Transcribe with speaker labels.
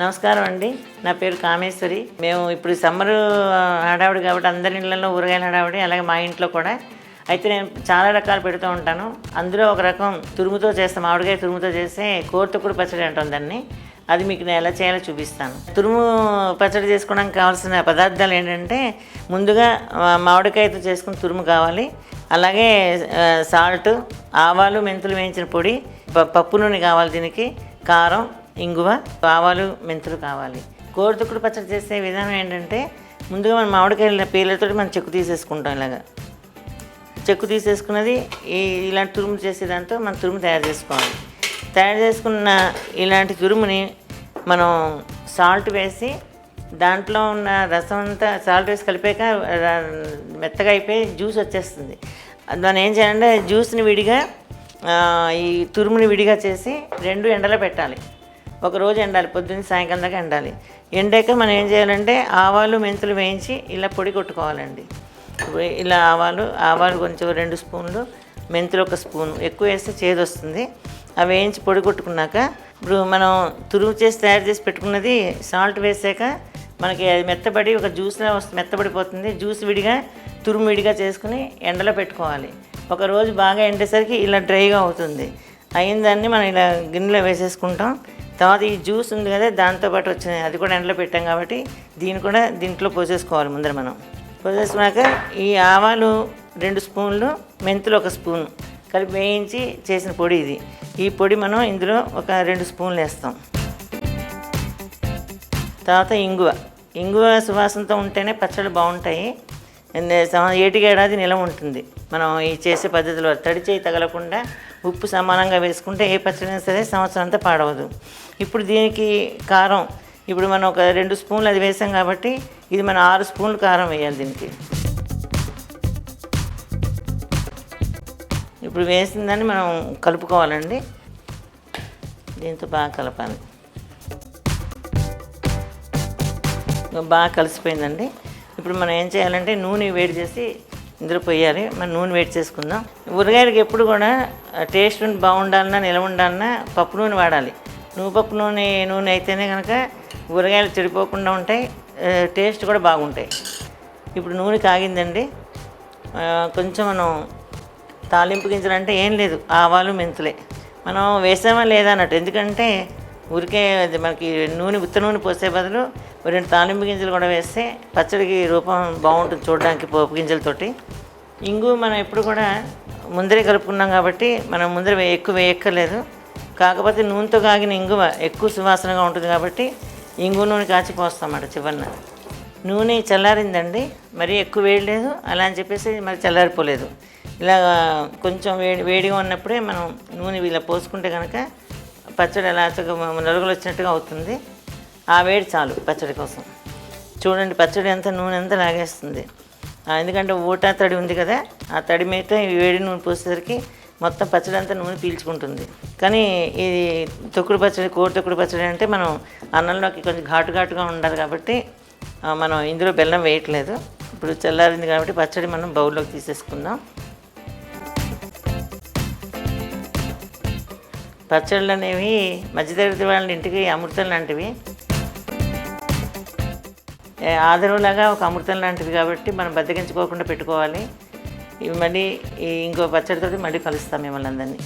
Speaker 1: నమస్కారం అండి. నా పేరు కామేశ్వరి. మేము ఇప్పుడు సమ్మర్ హడావిడి కాబట్టి అందరి ఇళ్ళల్లో ఊరగాయల హడావిడి అలాగే మా ఇంట్లో కూడా. అయితే నేను చాలా రకాలు పెడుతూ ఉంటాను. అందులో ఒక రకం తురుముతో చేస్తాం మామిడికాయ తురుముతో చేస్తే కోర్తుకుడు పచ్చడి అంటాం దాన్ని. అది మీకు నేను ఎలా చేయాలో చూపిస్తాను. తురుము పచ్చడి చేసుకోవడానికి కావాల్సిన పదార్థాలు ఏంటంటే ముందుగా మామిడికాయతో చేసుకున్న తురుము కావాలి. అలాగే సాల్ట్ ఆవాలు మెంతులు వేయించిన పొడి ప- పప్పు నూనె కావాలి దీనికి కారం ఇంగువ ఆవాలు మెంతులు కావాలి. కోడితుక్కుడు పచ్చడి చేసే విధానం ఏంటంటే ముందుగా మనం మామిడికాయల పీలతో మనం చెక్కు తీసేసుకుంటాం ఇలాగా. చెక్కు తీసేసుకున్నది ఈ ఇలాంటి తురుము చేసే దాంతో మనం తురుము తయారు చేసుకోవాలి. తయారు చేసుకున్న ఇలాంటి తురుముని మనం సాల్ట్ వేసి దాంట్లో ఉన్న రసం అంతా సాల్ట్ వేసి కలిపాక మెత్తగా అయిపోయి జ్యూస్ వచ్చేస్తుంది. దాన్ని ఏం చేయాలంటే జ్యూస్ని విడిగా ఈ తురుముని విడిగా చేసి రెండు ఎండలో పెట్టాలి. ఒక రోజు ఎండాలి పొద్దున్న సాయంకాలం దాకా ఎండాలి. ఎండాక మనం ఏం చేయాలంటే ఆవాలు మెంతులు వేయించి ఇలా పొడి కొట్టుకోవాలండి. ఇలా ఆవాలు ఆవాలు కొంచెం రెండు స్పూన్లు మెంతులు ఒక స్పూన్. ఎక్కువ వేస్తే చేదు వస్తుంది. అవి వేయించి పొడి కొట్టుకున్నాక ఇప్పుడు మనం తురుము చేసి తయారు చేసి పెట్టుకున్నది సాల్ట్ వేసాక మనకి అది మెత్తబడి ఒక జ్యూస్లా వస్తుంది మెత్తబడిపోతుంది. జ్యూస్ విడిగా తురుము విడిగా చేసుకుని ఎండలో పెట్టుకోవాలి. ఒక రోజు బాగా ఎండేసరికి ఇలా డ్రైగా అవుతుంది. అయిందాన్ని మనం ఇలా గిన్నెలో వేసేసుకుంటాం. తర్వాత ఈ జ్యూస్ ఉంది కదా దాంతోపాటు వచ్చింది. అది కూడా ఎండలో పెట్టాం కాబట్టి దీన్ని కూడా దీంట్లో పోసేసుకోవాలి ముందర మనం. పోసేసుకున్నాక ఈ ఆవాలు రెండు స్పూన్లు మెంతులు ఒక స్పూన్ కలిపి వేయించి చేసిన పొడి ఇది. ఈ పొడి మనం ఇందులో ఒక రెండు స్పూన్లు వేస్తాం. తర్వాత ఇంగువ. ఇంగువ సువాసనతో ఉంటేనే పచ్చళ్ళు బాగుంటాయి. ఏటికి ఏడాది నిలవ ఉంటుంది. మనం ఈ చేసే పద్ధతిలో తడి చేయి తగలకుండా ఉప్పు సమానంగా వేసుకుంటే ఏ పచ్చడి అయినా సరే సంవత్సరం అంతా పాడవదు. ఇప్పుడు దీనికి కారం ఇప్పుడు మనం ఒక రెండు స్పూన్లు అది వేసాం కాబట్టి ఇది మనం ఆరు స్పూన్లు కారం వేయాలి దీనికి. ఇప్పుడు వేసిన దాన్ని మనం కలుపుకోవాలండి. దీంతో బాగా కలపాలి. బాగా కలిసిపోయిందండి. ఇప్పుడు మనం ఏం చేయాలంటే నూనె వేడి చేసి ఇందులో పోయాలి మనం నూనె వేడి చేసుకుందాం. ఊరగాయలకి ఎప్పుడు కూడా టేస్ట్ బాగుండాలన్నా నిలవ ఉండాలన్నా పప్పు నూనె వాడాలి. నువ్వు పప్పు నూనె నూనె అయితేనే కనుక ఊరగాయలు చెడిపోకుండా ఉంటాయి టేస్ట్ కూడా బాగుంటాయి. ఇప్పుడు నూనె కాగిందండి. కొంచెం మనం తాలింపు గింజలు అంటే ఏం లేదు ఆవాలు మెంతులే. మనం వేసామా లేదా అన్నట్టు. ఎందుకంటే ఊరికే అది మనకి నూనె ఉత్త నూనె పోసే బదులు రెండు తాలింపు గింజలు కూడా వేస్తే పచ్చడికి రూపం బాగుంటుంది చూడడానికి పోపు గింజలతోటి. ఇంగు మనం ఎప్పుడు కూడా ముందరే కలుపుకున్నాం కాబట్టి మనం ముందర ఎక్కువ వేయక్కర్లేదు. కాకపోతే నూనెతో కాగిన ఇంగువ ఎక్కువ సువాసనగా ఉంటుంది కాబట్టి ఇంగు నూనె కాచి పోస్తామన్నమాట చివరిన. నూనె చల్లారిందండి మరీ ఎక్కువ వేయలేదు అలా అని చెప్పేసి మరి చల్లారిపోలేదు. ఇలా కొంచెం వేడి వేడిగా ఉన్నప్పుడే మనం నూనె ఇలా పోసుకుంటే కనుక పచ్చడి అలా నలుగులు వచ్చినట్టుగా అవుతుంది. ఆ వేడి చాలు పచ్చడి కోసం. చూడండి పచ్చడి ఎంత నూనె ఎంత లాగేస్తుంది. ఎందుకంటే ఊట తడి ఉంది కదా ఆ తడి మీద ఈ వేడి నూనె పోసేసరికి మొత్తం పచ్చడి అంతా నూనె పీల్చుకుంటుంది. కానీ ఇది తొక్కుడు పచ్చడి కోడి తొక్కుడు పచ్చడి అంటే మనం అన్నంలోకి కొంచెం ఘాటు ఘాటుగా ఉండాలి కాబట్టి మనం ఇందులో బెల్లం వేయట్లేదు. ఇప్పుడు చల్లారింది కాబట్టి పచ్చడి మనం బౌల్లోకి తీసేసుకుందాం. పచ్చళ్ళు అనేవి మధ్యతరగతి వాళ్ళ ఇంటికి అమృతం లాంటివి. ఆదరవులాగా ఒక అమృతం లాంటివి కాబట్టి మనం బద్దకించుకోకుండా పెట్టుకోవాలి. ఇవి మళ్ళీ ఇంకో పచ్చడితోటి మళ్ళీ కలుస్తాం మిమ్మల్ని అందరినీ.